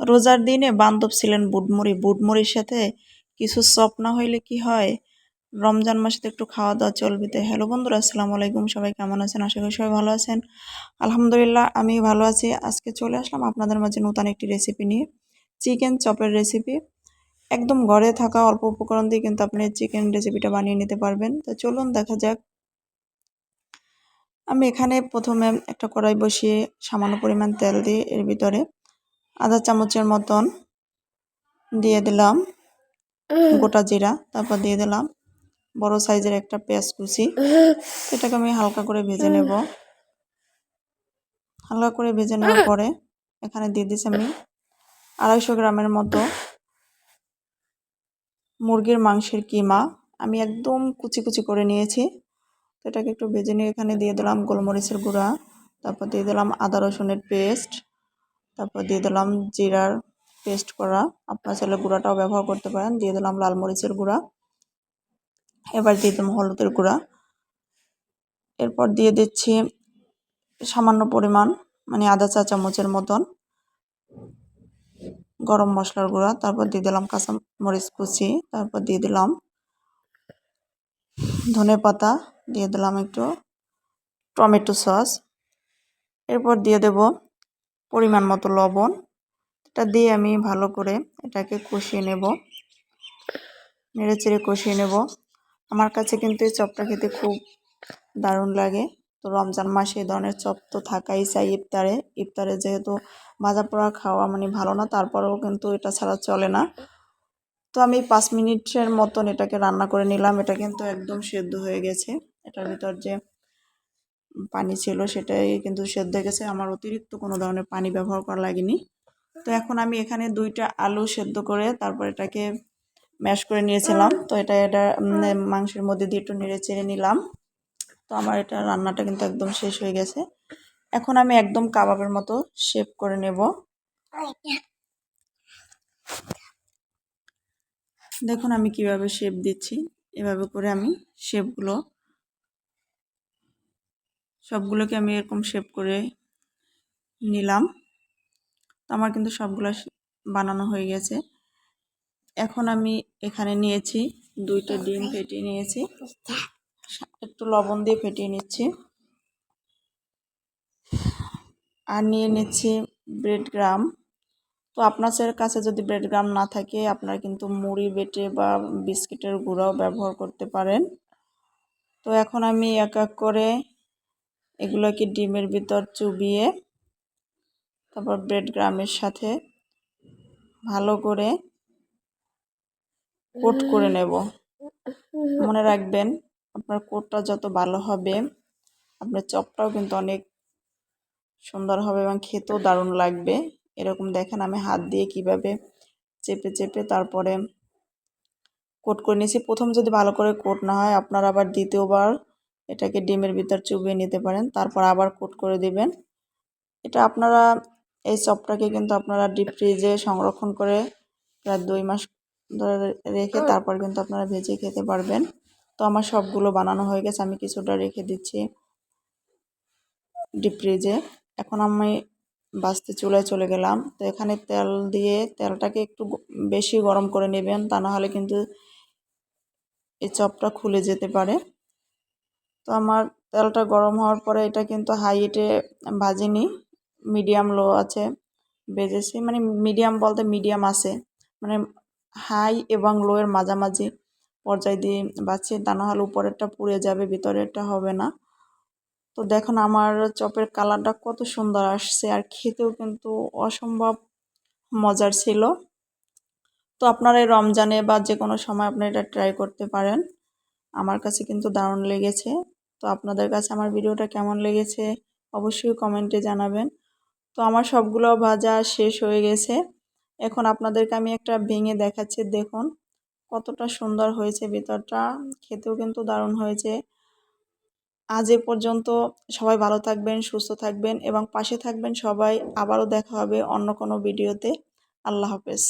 রোজার দিনে বান্ধব ছিলেন বুটমুড়ি। বুটমুড়ির সাথে কিছু চপ না হইলে কি হয়? রমজান মাসে তো একটু খাওয়া দাওয়া চলবে। তো হ্যালো বন্ধুরা, আসসালামু আলাইকুম। সবাই কেমন আছেন? আশা করি সবাই ভালো আছেন। আলহামদুলিল্লাহ আমি ভালো আছি। আজকে চলে আসলাম আপনাদের মাঝে নতুন একটি রেসিপি নিয়ে। চিকেন চপের রেসিপি একদম ঘরে থাকা অল্প উপকরণ দিয়ে কিন্তু আপনি চিকেন রেসিপিটা বানিয়ে নিতে পারবেন। তো চলুন দেখা যাক। আমি এখানে প্রথমে একটা কড়াই বসিয়ে সামান্য পরিমাণ তেল দিয়ে এর ভিতরে আধা চামচের মতন দিয়ে দিলাম। গোটা জিরা তারপর দিয়ে দিলাম। বড় সাইজের একটা পেঁয়াজ কুচি। এটাকে আমি হালকা করে ভেজে নেব। হালকা করে ভেজে নেওয়ার পরে এখানে দিয়ে দিচ্ছি আমি আড়াইশো গ্রামের মতো মুরগির মাংসের কিমা। আমি একদম কুচি কুচি করে নিয়েছি। তো এটাকে একটু ভেজে নিয়ে এখানে দিয়ে দিলাম গোলমরিচের গুঁড়া। তারপর দিয়ে দিলাম আদা রসুনের পেস্ট। তারপর দিয়ে দিলাম জিরার পেস্ট করা। আপনার ছেলে গুঁড়াটাও ব্যবহার করতে পারেন। দিয়ে দিলাম লাল মরিচের গুঁড়া। এবার দিয়ে দিলাম হলুদের গুঁড়া। এরপর দিয়ে দিচ্ছি সামান্য পরিমাণ মানে আধা চা চামচের মতন গরম মশলার গুঁড়া। তারপর দিয়ে দিলাম কাঁচা মরিচ কুচি। তারপর দিয়ে দিলাম ধনে পাতা। দিয়ে দিলাম একটু টমেটো সস। এরপর দিয়ে দেব পরিমাণ মতো লবণ। এটা দিয়ে আমি ভালো করে এটাকে কষিয়ে নেব। নেড়ে চেড়ে কষিয়ে নেব। আমার কাছে কিন্তু এই চপটা খেতে খুব দারুণ লাগে। তো রমজান মাসে এই ধরনের চপ তো থাকাই চাই ইফতারে। ইফতারে যেহেতু ভাজা পোড়া খাওয়া মানে ভালো না, তারপরেও কিন্তু এটা ছাড়া চলে না। তো আমি পাঁচ মিনিটের মতন এটাকে রান্না করে নিলাম। এটা কিন্তু একদম সেদ্ধ হয়ে গেছে। এটার ভিতর যে পানি ছিল সেটাই কিন্তু সেদ্ধ গেছে। আমার অতিরিক্ত কোনো ধরনের পানি ব্যবহার করা লাগেনি। তো এখন আমি এখানে দুইটা আলু সেদ্ধ করে তারপর এটাকে ম্যাশ করে নিয়েছিলাম। তো এটা এটা মাংসের মধ্যে দিয়ে একটু নেড়ে চেড়ে নিলাম। তো আমার এটা রান্নাটা কিন্তু একদম শেষ হয়ে গেছে। এখন আমি একদম কাবাবের মতো শেপ করে নেব। দেখুন আমি কীভাবে শেপ দিচ্ছি। এভাবে করে আমি শেপগুলো সবগুলোকে আমি এরকম শেপ করে নিলাম। তো আমার কিন্তু সবগুলো বানানো হয়ে গেছে। এখন আমি এখানে নিয়েছি দুইটা ডিম ফেটিয়ে নিয়েছি। একটু লবণ দিয়ে ফেটিয়ে নিচ্ছি। আর নিয়ে নিচ্ছি ব্রেড গ্রাম তো আপনার কাছে যদি ব্রেড গ্রাম না থাকে, আপনারা কিন্তু মুড়ি বেটে বা বিস্কিটের গুঁড়াও ব্যবহার করতে পারেন। তো এখন আমি এক এক করে এগুলোকে ডিমের ভিতর চুবিয়ে তারপর ব্রেড গ্রামের সাথে ভালো করে কোট করে নেব। মনে রাখবেন, আপনার কোটটা যত ভালো হবে, আপনার চপটাও কিন্তু অনেক সুন্দর হবে এবং খেতেও দারুণ লাগবে। এরকম দেখেন আমি হাত দিয়ে কীভাবে চেপে চেপে তারপরে কোট করে নিয়েছি। প্রথম যদি ভালো করে কোট না হয়, আপনার আবার দ্বিতীয়বার এটাকে ডিমের ভিতর চুবিয়ে নিতে পারেন তারপর আবার কোট করে দিবেন। এটা আপনারা এই চপটাকে কিন্তু আপনারা ডিপ ফ্রিজে সংরক্ষণ করে প্রায় দুই মাস ধরে রেখে তারপর কিন্তু আপনারা ভেজে খেতে পারবেন। তো আমার সবগুলো বানানো হয়ে গেছে আমি কিছুটা রেখে দিচ্ছি ডিপ ফ্রিজে এখন আমি বাঁচতে চুলায় চলে গেলাম। তো এখানে তেল দিয়ে তেলটাকে একটু বেশি গরম করে নেবেন তা নাহলে কিন্তু এই চপটা খুলে যেতে পারে। তো আমার তেলটা গরম হওয়ার পরে এটা কিন্তু হাই হিটে ভাজিনি মিডিয়াম লো আছে বেজেছি মানে মিডিয়াম বলতে মিডিয়াম আছে মানে হাই এবং লোয়ের মাঝামাঝি পর্যায় দিয়ে বাচ্ছি তা না হলে উপরেরটা পুড়ে যাবে, ভিতরেরটা হবে না। তো দেখুন আমার চপের কালারটা কত সুন্দর আসছে, আর খেতেও কিন্তু অসম্ভব মজার ছিল। তো আপনারা এই রমজানে বা যে কোনো সময় আপনারা এটা ট্রাই করতে পারেন, আমার কাছে কিন্তু দারুণ লেগেছে। তো আপনাদের কাছে আমার ভিডিওটা কেমন লেগেছে অবশ্যই কমেন্টে জানাবেন। তো আমার সবগুলো ভাজা শেষ হয়ে গেছে। এখন আপনাদেরকে আমি একটা ভেঙে দেখাচ্ছি, দেখুন। কতটা সুন্দর হয়েছে ভিতরটা, খেতেও কিন্তু দারুণ হয়েছে। আজ এ পর্যন্ত সবাই ভালো থাকবেন, সুস্থ থাকবেন এবং পাশে থাকবেন সবাই। আবারও দেখা হবে অন্য কোনো ভিডিওতে। আল্লাহ হাফেজ।